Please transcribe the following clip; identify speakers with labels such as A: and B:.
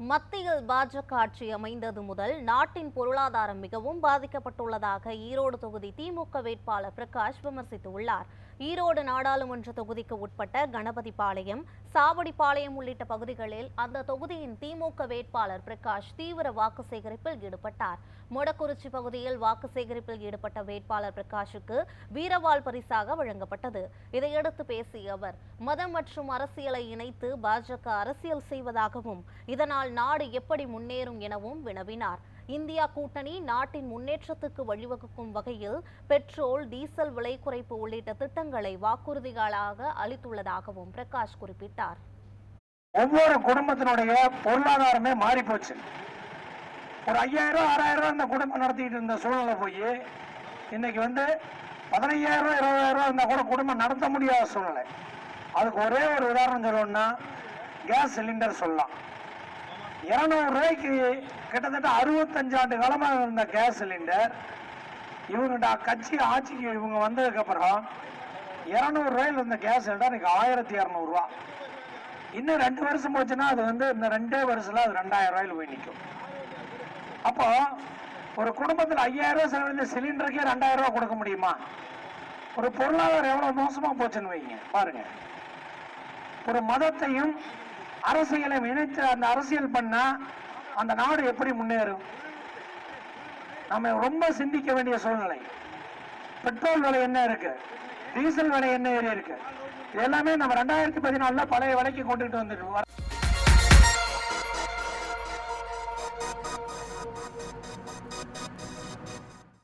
A: மத்தியில் பாஜக ஆட்சி அமைந்தது முதல் நாட்டின் பொருளாதாரம் மிகவும் பாதிக்கப்பட்டுள்ளதாக ஈரோடு தொகுதி திமுக வேட்பாளர் பிரகாஷ் விமர்சித்துள்ளார். ஈரோடு நாடாளுமன்ற தொகுதிக்கு உட்பட்ட கணபதிபாளையம் சாவடிப்பாளையம் உள்ளிட்ட பகுதிகளில் அந்த தொகுதியின் திமுக வேட்பாளர் பிரகாஷ் தீவிர வாக்கு சேகரிப்பில் ஈடுபட்டார். மொடக்குறிச்சி பகுதியில் வாக்கு சேகரிப்பில் ஈடுபட்ட வேட்பாளர் பிரகாஷுக்கு வீரவாள் பரிசாக வழங்கப்பட்டது. இதையடுத்து பேசிய அவர் மதம் மற்றும் அரசியலை இணைத்து பாஜக அரசியல் செய்வதாகவும் இதனால் நாடு எப்படி முன்னேறும் எனவும் வினவினார். இந்தியா கூட்டணி நாட்டின் முன்னேற்றத்துக்கு வழிவகுக்கும் வகையில் பெட்ரோல் டீசல் விலை குறைப்பு உள்ளிட்ட திட்டங்களை வாக்குறுதிகளாக அளித்துள்ளதாகவும் பிரகாஷ் குறிப்பிட்டார்.
B: ஒவ்வொரு குடும்பத்தினுடைய பொருளாதாரமே மாறி போச்சு ஒரு ஐயாயிரம் ஆறாயிரம் இந்த குடும்பம் நடத்திட்டு இருந்த சூழ்நிலை போய் இன்னைக்கு வந்து பதினையாயிரம் இருபதாயிரம் ரூபா இருந்தால் கூட குடும்பம் நடத்த முடியாத சூழ்நிலை. அதுக்கு ஒரே ஒரு உதாரணம் சொல்லணும்னா கேஸ் சிலிண்டர் சொல்லலாம். இரநூறுவாய்க்கு கிட்டத்தட்ட அறுபத்தஞ்சு ஆண்டு காலமாக இருந்த கேஸ் சிலிண்டர் இவங்க கட்சி ஆட்சிக்கு இவங்க வந்ததுக்கப்புறம் இரநூறுவாயில் இருந்த கேஸ் சிலிண்டர் இன்றைக்கி ஆயிரத்தி இரநூறுவா இன்னும் ரெண்டு வருஷம் போச்சுன்னா அது வந்து இந்த ரெண்டே வருஷத்தில் அது ரெண்டாயிரம் ரூபாயில் போய் நிற்கும் அப்போ ஒரு குடும்பத்தில் ஐயாயிரம் ரூபாய் செலவழிந்த சிலிண்டருக்கே ரெண்டாயிரம் ரூபாய் கொடுக்க முடியுமா? ஒரு பொருளாதாரம் எவ்வளவு மோசமா போச்சுன்னு வைங்க பாருங்க. ஒரு மதத்தையும் அரசியலையும் இணைத்து அந்த அரசியல் பண்ணா அந்த நாடு எப்படி முன்னேறும்? நம்ம ரொம்ப சிந்திக்க வேண்டிய சூழ்நிலை. பெட்ரோல் விலை என்ன இருக்கு? டீசல் விலை என்ன ஏறி இருக்கு? இது எல்லாமே நம்ம ரெண்டாயிரத்தி பதினாலுல பழைய விலைக்கு கொண்டுட்டு வந்துட்டு